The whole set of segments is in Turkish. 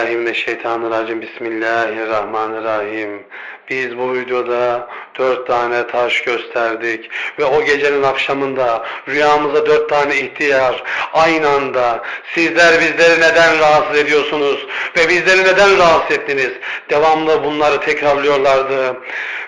Euzubillahimineşşeytanirracim. Bismillahirrahmanirrahim. Biz bu videoda dört tane taş gösterdik ve o gecenin akşamında rüyamıza dört tane ihtiyar aynı anda sizler bizleri neden rahatsız ediyorsunuz ve bizleri neden rahatsız ettiniz? Devamlı bunları tekrarlıyorlardı.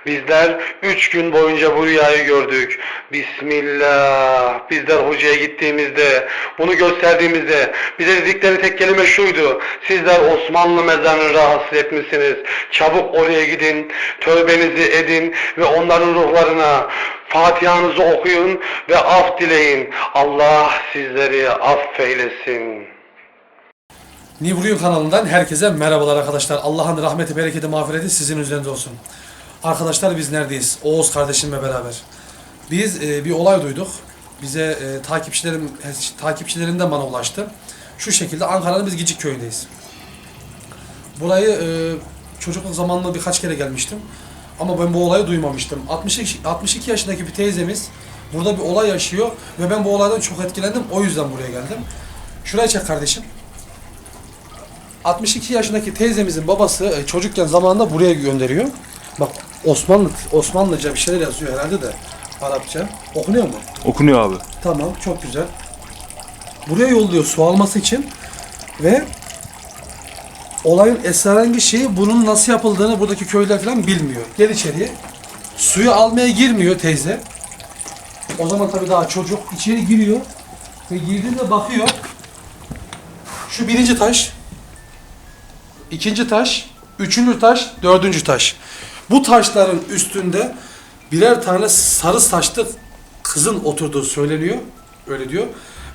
Bizler üç gün boyunca bu rüyayı gördük. Bismillah. Bizler hocaya gittiğimizde, bunu gösterdiğimizde bize dedikleri tek kelime şuydu. Sizler Osmanlı mezarını rahatsız etmişsiniz. Çabuk oraya gidin, tövbenizi edin ve onların ruhlarına Fatiha'nızı okuyun ve af dileyin. Allah sizleri affeylesin. Nivruyun kanalından herkese merhabalar arkadaşlar. Allah'ın rahmeti, bereketi, mağfireti sizin üzerinize olsun. Arkadaşlar biz neredeyiz? Oğuz kardeşimle beraber. Biz e, bir olay duyduk. Bize e, takipçilerim takipçilerimden bana ulaştı. Şu şekilde Ankara'nın biz Gicik köyündeyiz. Burayı e, çocukluk zamanında birkaç kere gelmiştim. Ama ben bu olayı duymamıştım. 62, 62 yaşındaki bir teyzemiz burada bir olay yaşıyor ve ben bu olaydan çok etkilendim. O yüzden buraya geldim. Şuraya çek kardeşim. 62 yaşındaki teyzemizin babası e, çocukken zamanında buraya gönderiyor. Bak Osmanlı Osmanlıca bir şeyler yazıyor herhalde de Arapça. Okunuyor mu? Okunuyor abi. Tamam, çok güzel. Buraya yolluyor su alması için ve olayın esrarengiz şeyi bunun nasıl yapıldığını buradaki köylüler falan bilmiyor. Gel içeriye. Suyu almaya girmiyor teyze. O zaman tabii daha çocuk içeri giriyor ve girdiğinde bakıyor. Şu birinci taş, ikinci taş, üçüncü taş, dördüncü taş. Bu taşların üstünde birer tane sarı saçlı kızın oturduğu söyleniyor. Öyle diyor.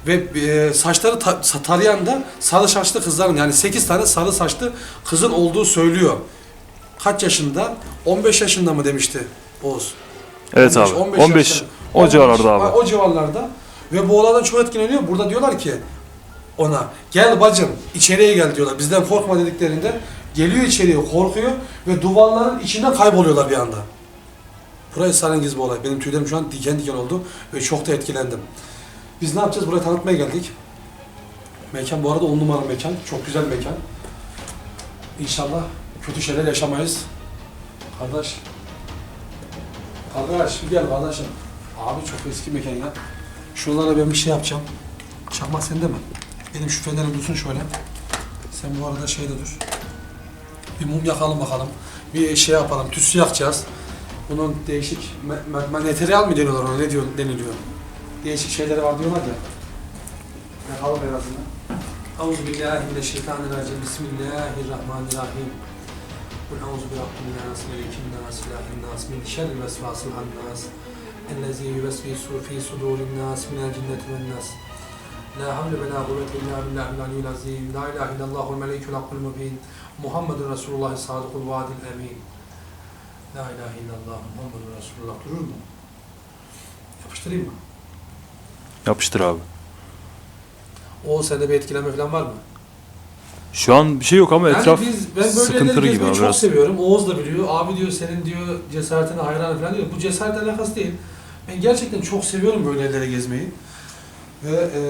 Ve e, saçları ta- tarayan da sarı saçlı kızların yani 8 tane sarı saçlı kızın olduğu söylüyor. Kaç yaşında? 15 yaşında mı demişti Oğuz? Evet abi. 15 yaşında. o 15, civarlarda abi. O civarlarda. Ve bu olaydan çok etkileniyor. Burada diyorlar ki ona gel bacım içeriye gel diyorlar. Bizden korkma dediklerinde geliyor içeriye korkuyor ve duvarların içinden kayboluyorlar bir anda. Burası esrarengiz bir olay. Benim tüylerim şu an diken diken oldu ve çok da etkilendim. Biz ne yapacağız? Burayı tanıtmaya geldik. Mekan bu arada on numara mekan. Çok güzel mekan. İnşallah kötü şeyler yaşamayız. Kardeş. Kardeş gel kardeşim. Abi çok eski mekan ya. Şuralara ben bir şey yapacağım. Çakmak sende mi? Benim şu fenerim dursun şöyle. Sen bu arada şeyde dur. Bir mum yakalım bakalım. Bir şey yapalım. Tütsü yakacağız. Bunun değişik materyal mi deniyorlar ona? Ne diyor, deniliyor? Değişik şeyleri var diyorlar ya. Yakalım en azından. Euzubillahimineşşeytanirracim. Bismillahirrahmanirrahim. Kul euzu bi rabbil nas, melikin nas, ilahin nas, min şerri vesvasil hannas. Ellezî yuvesvisu fî sudûrin nas, minel cinneti ven nas. La havle ve la kuvvete illa billahil aliyyil azim. La ilahe illallahul melikul hakkul mubin. Muhammedun Resulullah sadıkul vaadil emin. La ilahe illallah Muhammedun Resulullah durur mu? Yapıştırayım mı? Yapıştır abi. O sende bir etkileme falan var mı? Şu an bir şey yok ama Yani etraf biz, ben böyle sıkıntılı gibi abi çok biraz. seviyorum. Oğuz da biliyor. Abi diyor senin diyor cesaretine hayran falan diyor. Bu cesaret alakası değil. Ben gerçekten çok seviyorum böyle yerlere gezmeyi. Ve e,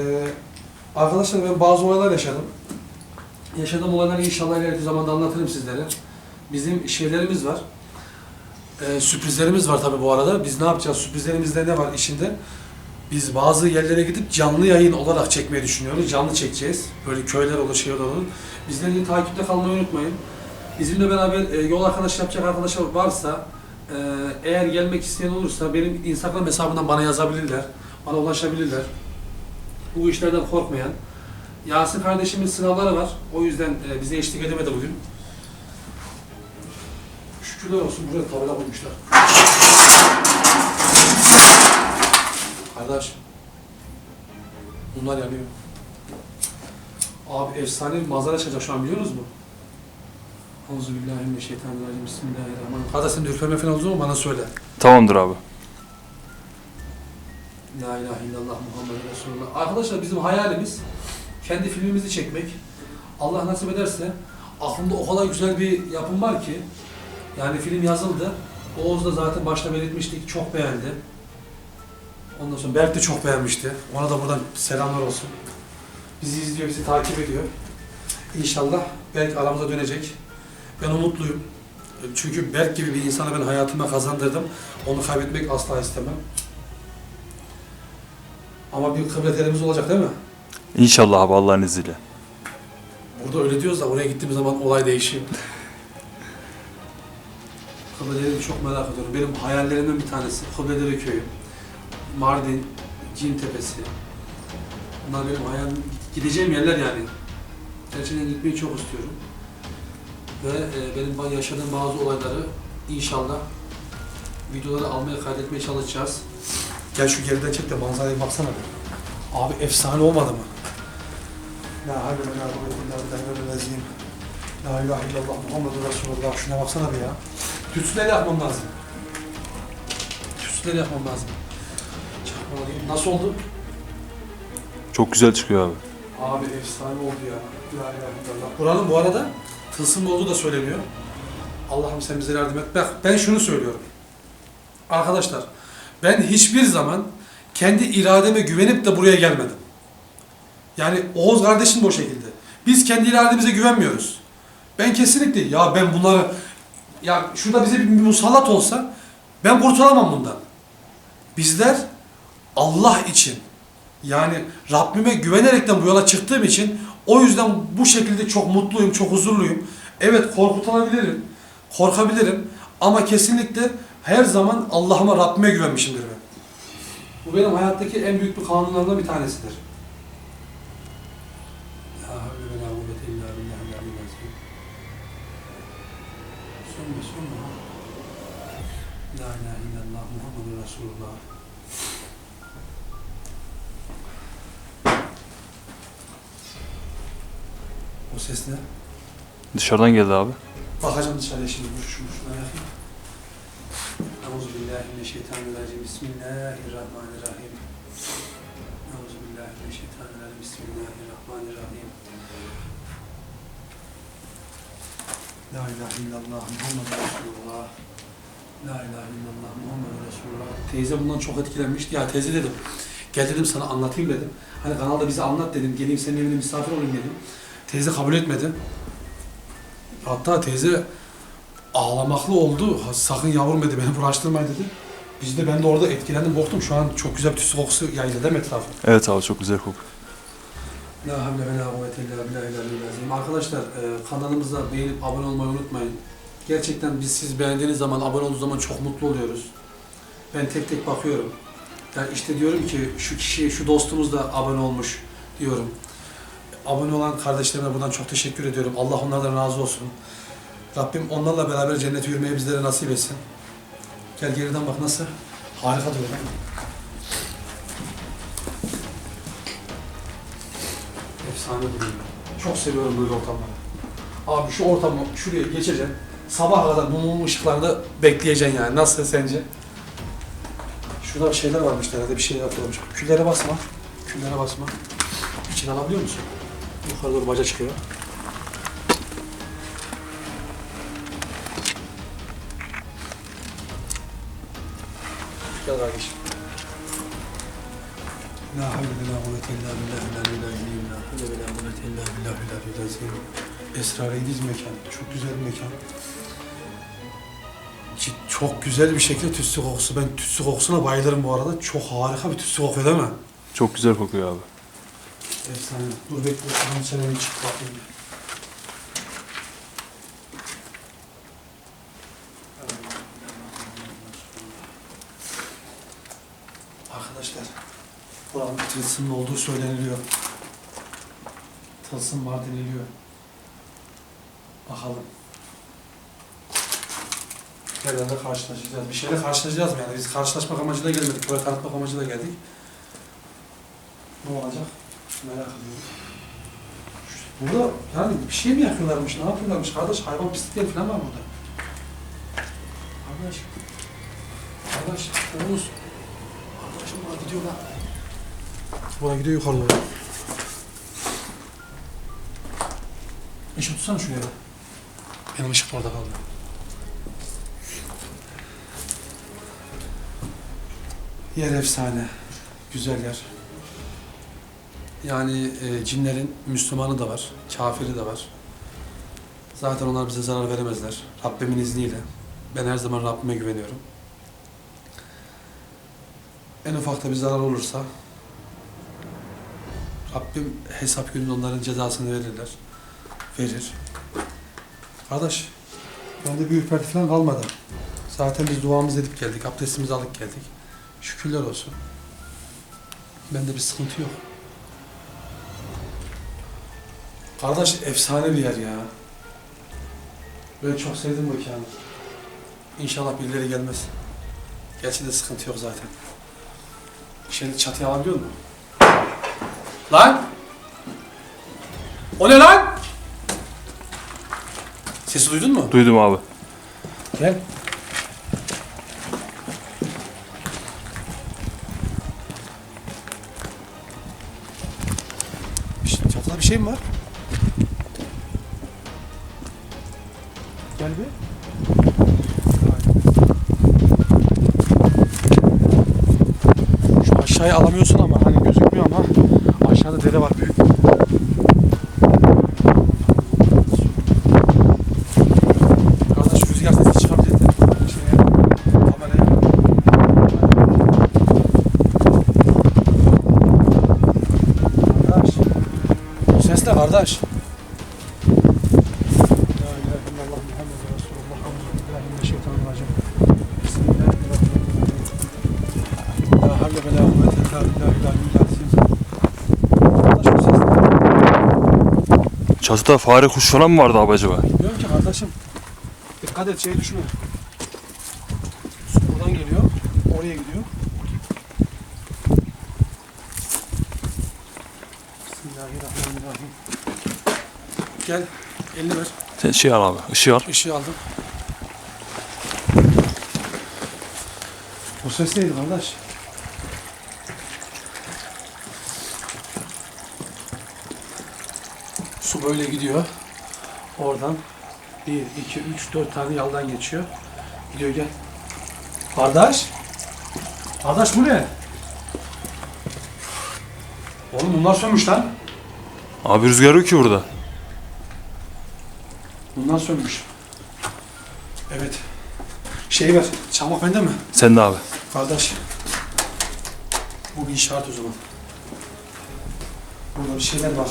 arkadaşlar ben bazı olaylar yaşadım. Yaşadığım olayları inşallah ileriki zamanda anlatırım sizlere. Bizim şeylerimiz var. E, sürprizlerimiz var tabii bu arada. Biz ne yapacağız? Sürprizlerimizde ne var işinde? Biz bazı yerlere gidip canlı yayın olarak çekmeyi düşünüyoruz. Canlı çekeceğiz. Böyle köyler olur, şeyler olur. Bizleri takipte kalmayı unutmayın. Bizimle beraber e, yol arkadaşı yapacak arkadaşlar varsa e, eğer gelmek isteyen olursa benim Instagram hesabından bana yazabilirler. Bana ulaşabilirler. Bu işlerden korkmayan. Yasin kardeşimin sınavları var. O yüzden e, bize eşlik edemedi bugün. Şükürler olsun buraya tabela koymuşlar. Kardeş. Bunlar yanıyor. Abi efsane bir manzara çıkacak şu an biliyor musunuz mu? Euzubillahimineşşeytanirracim. Bismillahirrahmanirrahim. Kardeş sen de ürperme falan oldu mu bana söyle. Tamamdır abi. La ilahe illallah Muhammed Resulullah. Arkadaşlar bizim hayalimiz kendi filmimizi çekmek. Allah nasip ederse aklımda o kadar güzel bir yapım var ki yani film yazıldı. Oğuz da zaten başta belirtmiştik. Çok beğendi. Ondan sonra Berk de çok beğenmişti. Ona da buradan selamlar olsun. Bizi izliyor, bizi takip ediyor. İnşallah Berk aramıza dönecek. Ben umutluyum. Çünkü Berk gibi bir insanı ben hayatıma kazandırdım. Onu kaybetmek asla istemem. Ama bir kıbletlerimiz olacak değil mi? İnşallah abi Allah'ın izniyle. Burada öyle diyoruz da oraya gittiğimiz zaman olay değişiyor. Kıbleleri çok merak ediyorum. Benim hayallerimden bir tanesi Kıbleleri Köyü. Mardin, Cin Tepesi. Bunlar benim hayal gideceğim yerler yani. Gerçekten gitmeyi çok istiyorum. Ve e, benim yaşadığım bazı olayları inşallah videoları almaya kaydetmeye çalışacağız. Gel şu geriden çek de manzaraya baksana. be. Abi efsane olmadı mı? La havle ve la kuvvete illa billahil azim. La ilahe illallah Muhammedur Resulullah. Şuna baksana be ya. Tütsüleri yapmam lazım. Tütsüleri yapmam lazım. Nasıl oldu? Çok güzel çıkıyor abi. Abi efsane oldu ya. La ilahe illallah. Buranın bu arada tılsımlı olduğu da söyleniyor. Allah'ım sen bize yardım et. Bak ben şunu söylüyorum. Arkadaşlar ben hiçbir zaman kendi irademe güvenip de buraya gelmedim. Yani Oğuz kardeşim de o şekilde. Biz kendi irademize güvenmiyoruz. Ben kesinlikle ya ben bunları ya şurada bize bir musallat olsa ben kurtulamam bundan. Bizler Allah için yani Rabbime güvenerekten bu yola çıktığım için o yüzden bu şekilde çok mutluyum, çok huzurluyum. Evet korkutulabilirim, korkabilirim ama kesinlikle her zaman Allah'ıma, Rabbime güvenmişimdir ben. Bu benim hayattaki en büyük bir kanunlarından bir tanesidir. Dışarıdan geldi abi. Bakacağım dışarıya şimdi. Yakayım. Euzubillahimineşşeytanirracim. Bismillahirrahmanirrahim. Euzubillahimineşşeytanirracim. Bismillahirrahmanirrahim. La ilahe illallah Muhammed Resulullah. La ilahe illallah Muhammed Resulullah. Teyze bundan çok etkilenmişti. Ya teyze dedim. Gel dedim sana anlatayım dedim. Hani kanalda bize anlat dedim. Geleyim senin evine misafir olayım dedim. Teyze kabul etmedi. Hatta teyze ağlamaklı oldu. Sakın yavrum dedi beni bulaştırmayın dedi. Biz de ben de orada etkilendim korktum. Şu an çok güzel bir tütsü kokusu yayıldı değil mi etrafa? Evet abi çok güzel kokuyor. La havle ve la kuvvete illa azim. Arkadaşlar e, kanalımıza beğenip abone olmayı unutmayın. Gerçekten biz siz beğendiğiniz zaman, abone olduğunuz zaman çok mutlu oluyoruz. Ben tek tek bakıyorum. Yani işte diyorum ki şu kişi, şu dostumuz da abone olmuş diyorum. Abone olan kardeşlerime buradan çok teşekkür ediyorum. Allah onlardan razı olsun. Rabbim onlarla beraber cennete yürümeyi bizlere nasip etsin. Gel geriden bak nasıl? Harika duruyor? Efsane duruyor. Çok seviyorum böyle ortamları. Abi şu ortamı şuraya geçeceksin. Sabaha kadar bu mum ışıklarında bekleyeceksin yani. Nasıl sence? Şurada şeyler varmış herhalde bir şeyler yapılmış. Küllere basma. Küllere basma. İçine alabiliyor musun? Yukarı doğru baca çıkıyor. Gel kardeşim. La havle ve la kuvvete illa billahil aliyyil azim. La havle ve la kuvvete illa billahil aliyyil azim. Esrarengiz mekan. Çok güzel bir mekan. Çok güzel bir şekilde tütsü kokusu. Ben tütsü kokusuna bayılırım bu arada. Çok harika bir tütsü kokuyor değil mi? Çok güzel kokuyor abi. Efsane. Dur bekle. Tamam sen bir çık bakayım. Arkadaşlar, buranın tılsımlı olduğu söyleniliyor. Tılsım var deniliyor. Bakalım. Herhalde karşılaşacağız. Bir şeyle karşılaşacağız mı yani? Biz karşılaşmak amacıyla gelmedik. Buraya tanıtmak amacıyla geldik. Ne olacak? Merak ediyorum. Burada yani bir şey mi yakıyorlarmış, ne yapıyorlarmış? Kardeş hayvan pislikleri falan var burada. Kardeş. Kardeş, Oğuz. Arkadaşım bana gidiyor lan. Bana gidiyor yukarı doğru. Işık tutsana şuraya da. Benim ışık orada kaldı. Yer efsane. Güzel yer. Yani e, cinlerin Müslümanı da var, kafiri de var. Zaten onlar bize zarar veremezler. Rabbimin izniyle. Ben her zaman Rabbime güveniyorum. En ufakta bir zarar olursa Rabbim hesap gününde onların cezasını verirler. Verir. Kardeş, bende bir ürperti falan kalmadı. Zaten biz duamızı edip geldik, abdestimizi alıp geldik. Şükürler olsun. Bende bir sıkıntı yok. Kardeş efsane bir yer ya. Ben çok sevdim bu mekanı. İnşallah birileri gelmez. Gerçi de sıkıntı yok zaten. Şimdi çatıya alabiliyor musun? Lan! O ne lan? Sesi duydun mu? Duydum abi. Gel. Şşt, Çatıda bir şey mi var? Gel bir. Şu aşağıya alamıyorsun ama hani gözükmüyor ama aşağıda dere var büyük. Kardeş rüzgar sesi çıkabilir de. Şeye, kameraya. Kardeş. Bu ses ne kardeş? La ilahe illallah Muhammed Resulullah. Euzubillahimineşşeytanirracim. Bismillahirrahmanirrahim. La havle ve la kuvvete illa billahi al-aliyyil azim. Kardeş bu ses ne? Çatıda fare kuş falan mı vardı abi acaba? Bilmiyorum ki kardeşim. Dikkat et şey düşme. Su buradan geliyor. Oraya gidiyor. Bismillahirrahmanirrahim. Gel. Elini ver. Sen şey al abi, ışığı al. Işığı aldım. O ses neydi kardeş? Su böyle gidiyor. Oradan 1, 2, 3, 4 tane yaldan geçiyor. Gidiyor gel. Kardeş. Kardeş bu ne? Oğlum bunlar sönmüş lan. Abi rüzgar yok ki burada. Bunlar sönmüş. Evet. Şey ver. Çakmak bende mi? Sen de abi. Kardeş. Bu bir işaret o zaman. Burada bir şeyler var.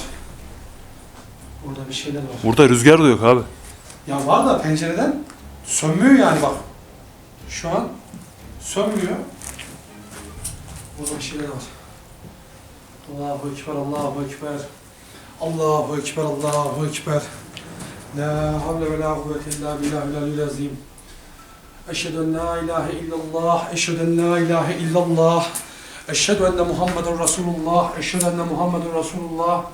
Bir şeyler var. Burada rüzgar da yok abi. Ya var da pencereden sönmüyor yani bak. Şu an sönmüyor. Burada bir şeyler var. Allahu Ekber, Allahu Ekber. Allahu Ekber, Allahu Ekber. La havle ve la kuvvete illa billahil azim. Eşhedü en la ilahe illallah. Eşhedü en la ilahe illallah. Eşhedü enne Muhammeden Resulullah. Eşhedü enne Muhammeden Resulullah.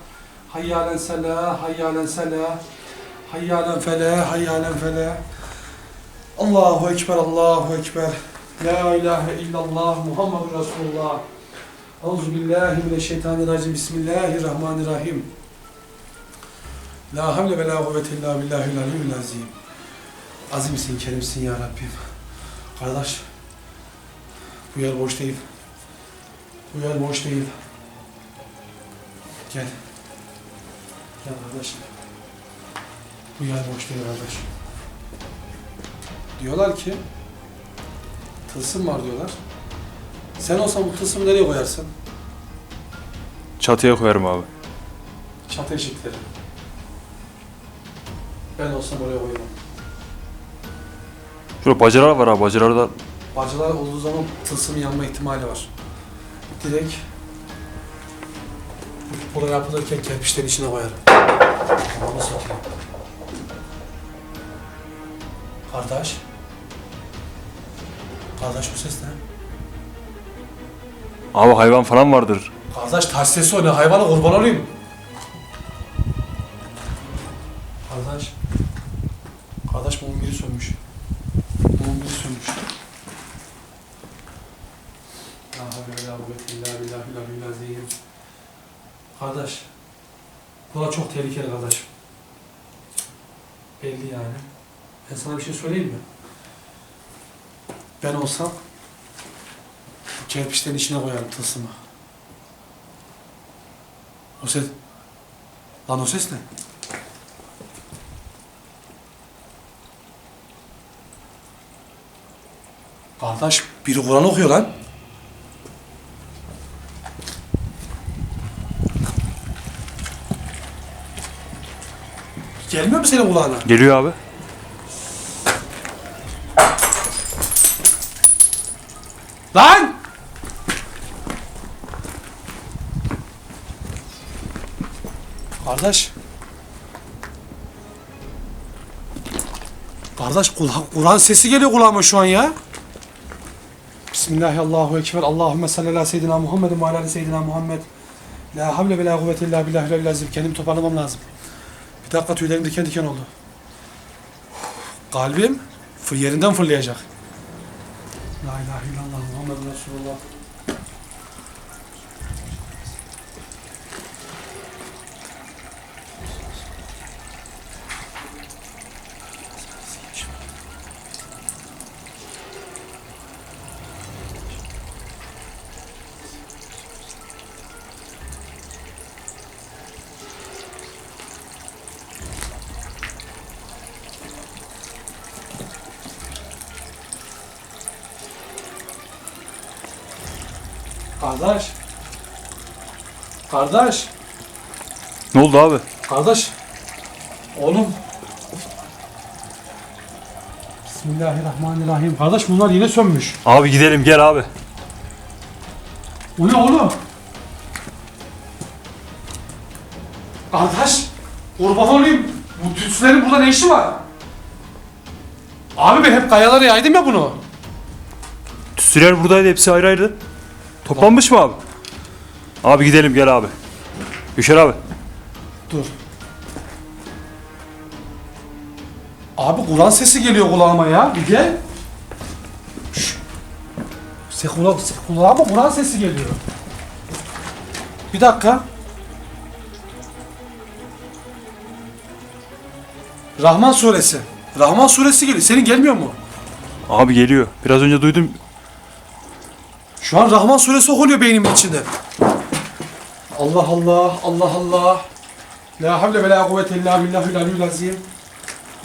Hayyalen selah, hayyalen selah. Hayyalen felah, hayyalen felah. Allahu Ekber, Allahu Ekber. La ilahe illallah, Muhammedur Resulullah. Euzu billahi mineşşeytanirracim. Bismillahirrahmanirrahim. La havle ve la kuvvete illa billahil aliyyil azim. Azimsin, kerimsin ya Rabbim. Kardeş, bu yer boş değil. Bu yer boş değil. Gel. Gel kardeşim. Bu yer boş değil kardeş. Diyorlar ki tılsım var diyorlar. Sen olsan bu tılsımı nereye koyarsın? Çatıya koyarım abi. Çatı eşikleri. Ben olsam oraya koyarım. Şurada bacalar var abi, bacalar da Bacılar olduğu zaman tılsımın yanma ihtimali var. Direkt bu kupola yapılırken kerpiçlerin içine koyarım. Onu satayım. Kardeş. Kardeş bu ses ne? Abi hayvan falan vardır. Kardeş taş sesi o ne? Hayvana kurban olayım. Bu da çok tehlikeli kardeşim. Belli yani. Ben sana bir şey söyleyeyim mi? Ben olsam kerpiçlerin içine koyarım tılsımı. O ses... Lan o ses ne? Kardeş biri Kur'an okuyor lan. Gelmiyor mu senin kulağına? Geliyor abi. Lan! Kardeş. Kardeş Kur'an sesi geliyor kulağıma şu an ya. Bismillahirrahmanirrahim. Allahümme salli ala seyyidina Muhammedin ve ala seyyidina Muhammed. La havle ve la kuvvete illa billahi azim. Kendimi toparlamam lazım. Dakika tüylerim diken diken oldu. Kalbim yerinden fırlayacak. La ilahe illallah Muhammedun Resulullah. Kardeş. Kardeş. Ne oldu abi? Kardeş. Oğlum. Bismillahirrahmanirrahim. Kardeş bunlar yine sönmüş. Abi gidelim gel abi. O ne oğlum? Kardeş. Kurban olayım. Bu tütsülerin burada ne işi var? Abi ben hep kayalara yaydım ya bunu. Tütsüler buradaydı hepsi ayrı ayrı. Toplanmış mı abi? Abi gidelim gel abi. Düşer abi. Dur. Abi Kur'an sesi geliyor kulağıma ya. Bir gel. Se kula, se kulağıma Kur'an sesi geliyor. Bir dakika. Rahman suresi. Rahman suresi geliyor. Senin gelmiyor mu? Abi geliyor. Biraz önce duydum. Şu an Rahman suresi okunuyor beynimin içinde. Allah Allah, Allah Allah. La havle ve la kuvvete illa billahil aliyyil azim.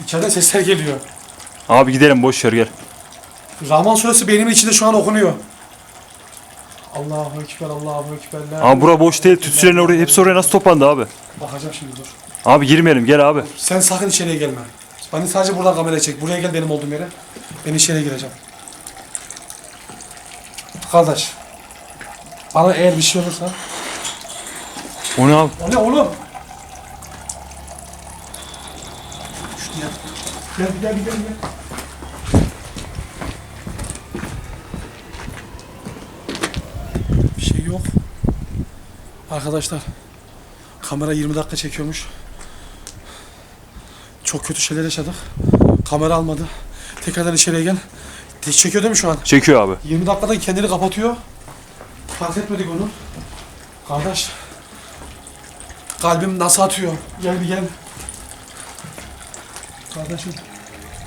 İçeriden sesler geliyor. Abi gidelim boş ver gel. Rahman suresi beynimin içinde şu an okunuyor. Allahu ekber, Allahu ekber. La Abi bura boş değil. Tütsülerin oraya, hepsi oraya nasıl toplandı abi? Bakacağım şimdi dur. Abi girmeyelim gel abi. Sen sakın içeriye gelme. Beni sadece buradan kamera çek. Buraya gel benim olduğum yere. Ben içeriye gireceğim. Kardeş. Bana eğer bir şey olursa. O ne abi? O ne oğlum? Şuraya. Gel gel gel gel. Bir şey yok. Arkadaşlar kamera 20 dakika çekiyormuş. Çok kötü şeyler yaşadık. Kamera almadı. Tekrardan içeriye gel. Te- Çekiyor değil mi şu an? Çekiyor abi. 20 dakikada kendini kapatıyor. Fark etmedik onu. Kardeş. Kalbim nasıl atıyor? Gel bir gel. Kardeşim.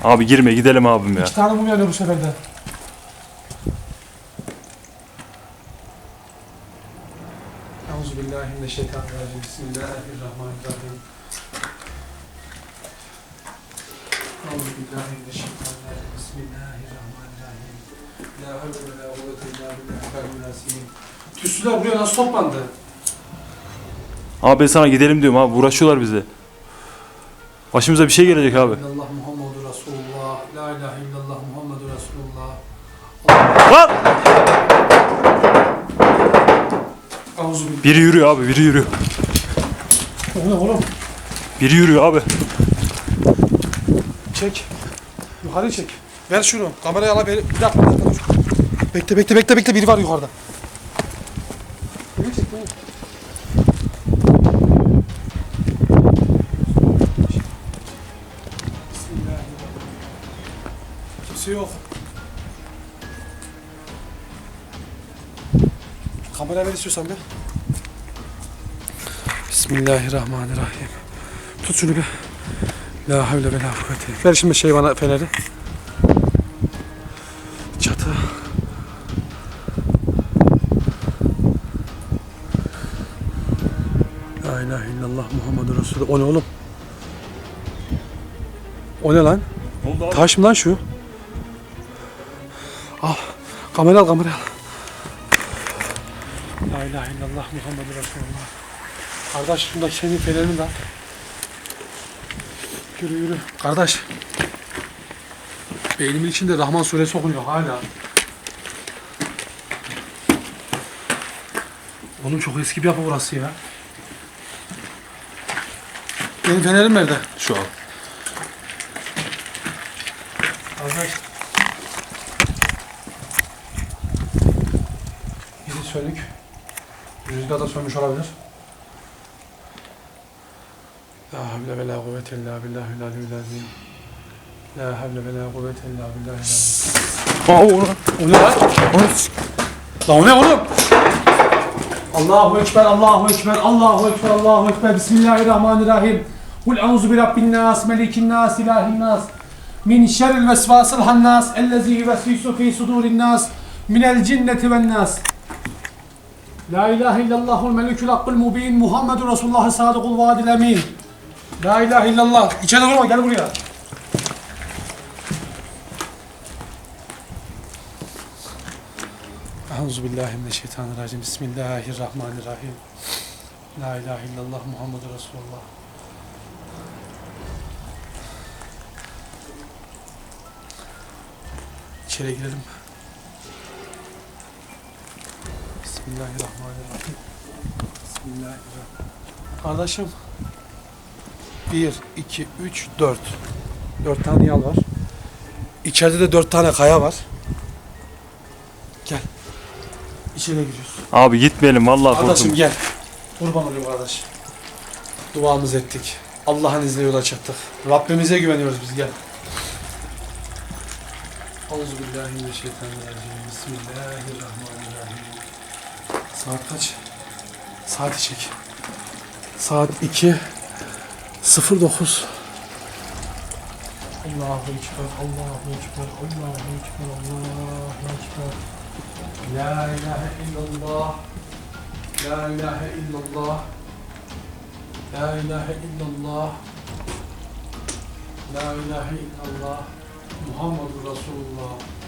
Abi girme gidelim abim ya. iki tane mum yanıyor bu sefer de. Euzubillahimineşşeytanirracim. Bismillahirrahmanirrahim. Euzubillahimineşşeytanirracim. Bismillahirrahmanirrahim. La havle ve la kuvvete illa billahil azim. Tüsüler buraya nasıl toplandı? Abi ben sana gidelim diyorum abi. Uğraşıyorlar bize. Başımıza bir şey gelecek abi. İllallah Muhammedur Resulullah. La ilahe illallah Muhammedur Resulullah. Lan! Biri yürüyor abi biri yürüyor. O ne oğlum? Biri yürüyor abi. Çek. Yukarı çek. Ver şunu. Kamerayı ala ver. Bir dakika, bir dakika. Bekle bekle bekle bekle biri var yukarıda. Beni çek beni. Kimse yok. Kamera ver istiyorsan bir. Bismillahirrahmanirrahim. Tut şunu bir. La havle ve la kuvvete. Ver şimdi şey bana feneri. Resulullah. O ne oğlum? O ne lan? Ne? Taş mı lan şu? Al. Kamera al kamera al. La ilahe illallah Muhammed Resulullah. Kardeş şundaki senin fenerini de al. Yürü yürü. Kardeş. Beynimin içinde Rahman suresi okunuyor hala. Oğlum çok eski bir yapı burası ya. Benim fenerim nerede? Şu an. Arkadaş. Bizi sönük. Rüzgarda sönmüş olabilir. La havle ve la kuvvete illa billahil aliyyil azim. La havle ve la kuvvete illa billahil azim. Aa onu. O ne lan? Lan o ne oğlum? Allahu Ekber, Allahu Ekber, Allahu Ekber, Allahu Ekber. Bismillahirrahmanirrahim. Kul auzu bi rabbin nas, melikin nas, ilahin nas. Min şerril vesvasil hannas, ellezî yuvesvisu fî sudurin nas, minel cinneti ven nas. La ilahe illallahul melikul hakkul mubin, Muhammedur Resulullah sadıkul vaadil emin. La ilahe illallah. İçeri durma, gel buraya. Euzu billahi mineşşeytanirracim. Bismillahirrahmanirrahim. La ilahe illallah Muhammedur Resulullah. İçeri girelim. Bismillahirrahmanirrahim. Bismillahirrahmanirrahim. Kardeşim. 1, 2, 3, 4. 4 tane yal var. İçeride de 4 tane kaya var. Gel. İçeri giriyoruz. Abi gitmeyelim vallahi Kardeşim korktum. gel. Kurban olayım kardeş. Duamızı ettik. Allah'ın izniyle yola çıktık. Rabbimize güveniyoruz biz gel. Euzubillahimineşşeytanirracim. Bismillahirrahmanirrahim. Saat kaç? Saati çek. Saat 2 09 Allahu Ekber, Allahu Ekber, Allahu Ekber, Allahu Ekber. La ilahe illallah. La ilahe illallah. La ilahe illallah. La ilahe illallah. Muhammedur Resulullah.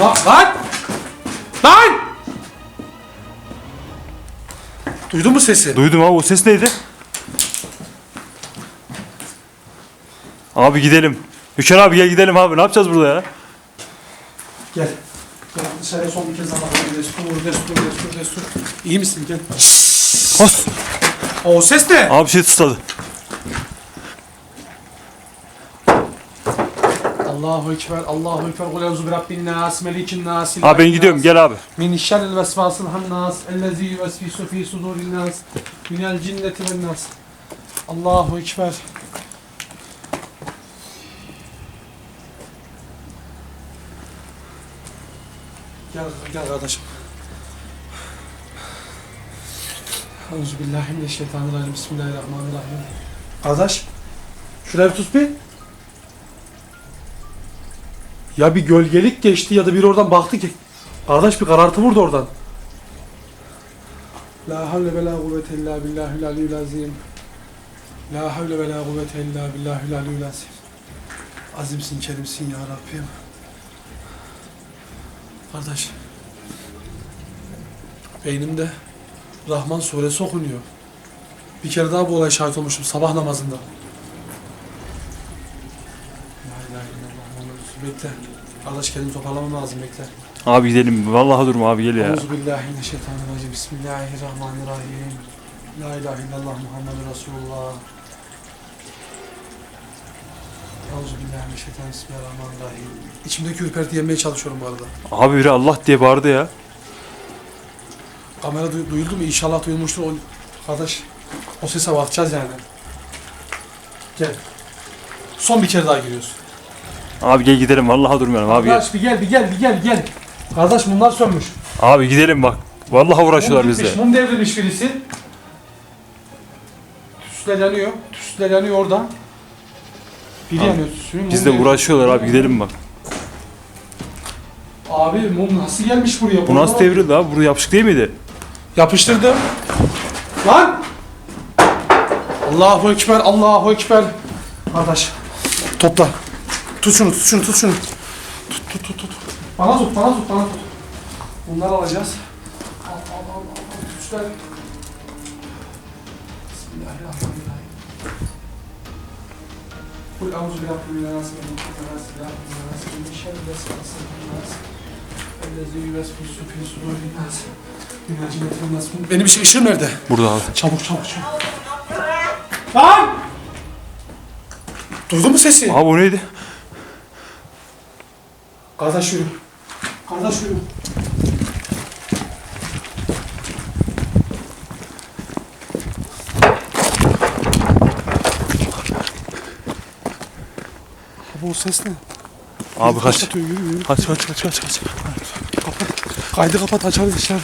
Lan! Lan! Lan! Duydun mu sesi? Duydum abi o ses neydi? Abi gidelim. Hüker abi gel gidelim abi ne yapacağız burada ya? Gel. Gel dışarıya son bir kez daha bakalım. Destur, destur, destur, destur. İyi misin? Gel. Hos. O ses ne? Abi şey tısladı. Allahu Ekber, Allahu Ekber. Kul euzu bi rabbin nas, melikin nas. Abi ben gidiyorum gel abi. Min şerril vesvasil hannas, ellezî yuvesvisu fî sudurin nas, minel cinneti ven nas. Allahu Ekber. Gel, gel kardeşim. Euzubillahimineşşeytanirracim. Bismillahirrahmanirrahim. Kardeş, şuraya bir tut bir. Ya bir gölgelik geçti ya da biri oradan baktı ki. Kardeş bir karartı vurdu oradan. La havle ve la kuvvete illa billahil aliyyil azim. La havle ve la kuvvete illa billahil aliyyil azim. Azimsin, kerimsin ya Rabbim. Kardeş. Beynimde Rahman suresi okunuyor. Bir kere daha bu olaya şahit olmuşum sabah namazında. La ilahe illallah Muhammed Resul. Bekle. Kardeş kendimi toparlamam lazım bekle. Abi gidelim. Vallahi durma abi gel ya. Euzubillahimineşşeytanirracim. Bismillahirrahmanirrahim. La ilahe illallah Muhammed Resulullah. Euzubillahimineşşeytanirracim. Bismillahirrahmanirrahim. İçimdeki ürperti yenmeye çalışıyorum bu arada. Abi biri Allah diye bağırdı ya. Kamera duy- duyuldu mu? İnşallah duyulmuştur. O, kardeş o sese bakacağız yani. Gel. Son bir kere daha giriyoruz. Abi gel gidelim vallahi durmayalım abi gel. Kardeş bir gel bir gel bir gel gel. Kardeş bunlar sönmüş. Abi gidelim bak. Vallahi uğraşıyorlar Mum bizle. gitmiş, Mum devrilmiş birisi. Tüsler yanıyor. Tüsler yanıyor orada. Biri Abi, yanıyor. Suyun Biz de mumu uğraşıyorlar abi gidelim bak. Abi mum nasıl gelmiş buraya? Bu nasıl devrildi abi? Burada yapışık değil miydi? Yapıştırdım. Lan! Allahu Ekber, Allahu Ekber. Kardeş, topla. Tut şunu, tut şunu, tut şunu. Tut, tut, tut, tut. Bana tut, bana tut, bana tut. Bunları alacağız. Al, al, al, al, şunları. Bismillahirrahmanirrahim. Kul auzu bi rabbil nas min şerri nas min şerri nas Ellezî yuvesvisu fî sudûrin nas. Min acilletin nas. Benim ışık- ışığım nerede? Burada abi. Çabuk çabuk çabuk. Lan! Duydun mu sesi? Abi o neydi? Kardeş yürü. Kardeş yürü. Abi o ses ne? Abi kaç. Kapatıyor, yürü yürü. Kaç kaç kaç kaç kaç. Kaydı kapat açarız dışarı.